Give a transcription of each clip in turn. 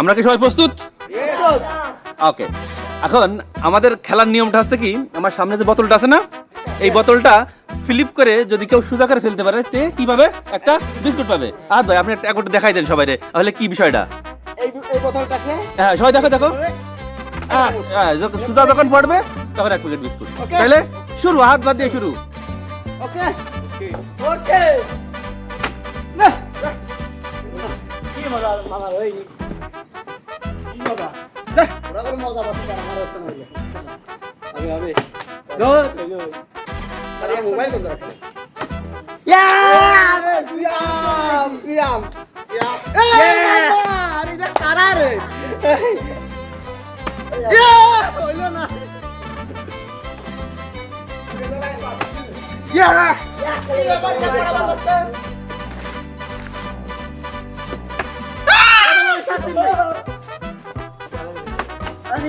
আমরা কি সবাই প্রস্তুত? ওকে এখন আমাদের খেলার নিয়মটা হচ্ছে কি আমার সামনে যে বোতলটা আছে না এই বোতলটা ফ্লিপ করে যদি কেউ সোজা করে ফেলতে পারে তে কি পাবে একটা বিস্কুট পাবে? আর ভাই আপনি একটা একটা দেখাই দেন সবাই তাহলে কি বিষয়টা? এই এই বোতলটাকে? হ্যাঁ সবাই দেখো দেখো। হ্যাঁ, হ্যাঁ, যখন সুদা যখন পড়বে তখন এক প্যাকেট বিস্কুট। তাহলে শুরু হাত বাদ দিয়ে শুরু। ওকে ওকে ওই মজা? দেখ ওরা কোনো মজা পাচ্ছে আমার হচ্ছে না গো গো আরে মোবাইল রাখছে ইয়া! সিয়াম সিয়াম। সিয়াম Yeah! আরে এটা কারা রে? ইয়া হইল না। ইয়া! এই ভাই সবাই বসে তো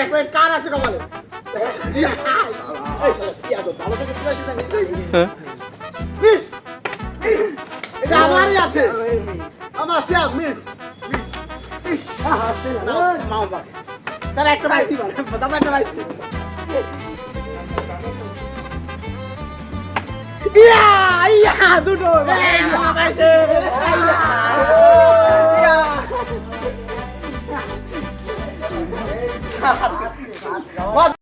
এক মিনিট কার আছে কপালে? হয়েছে হ্যাঁ। মিস এটা আমারই আছে। আমার সিয়াম মিস মিস মামা বাবা। তারা একটা বাইসি দাম একটা বাইসি ইয়া ইয়া দুটো। মামা পাইছে ইয়া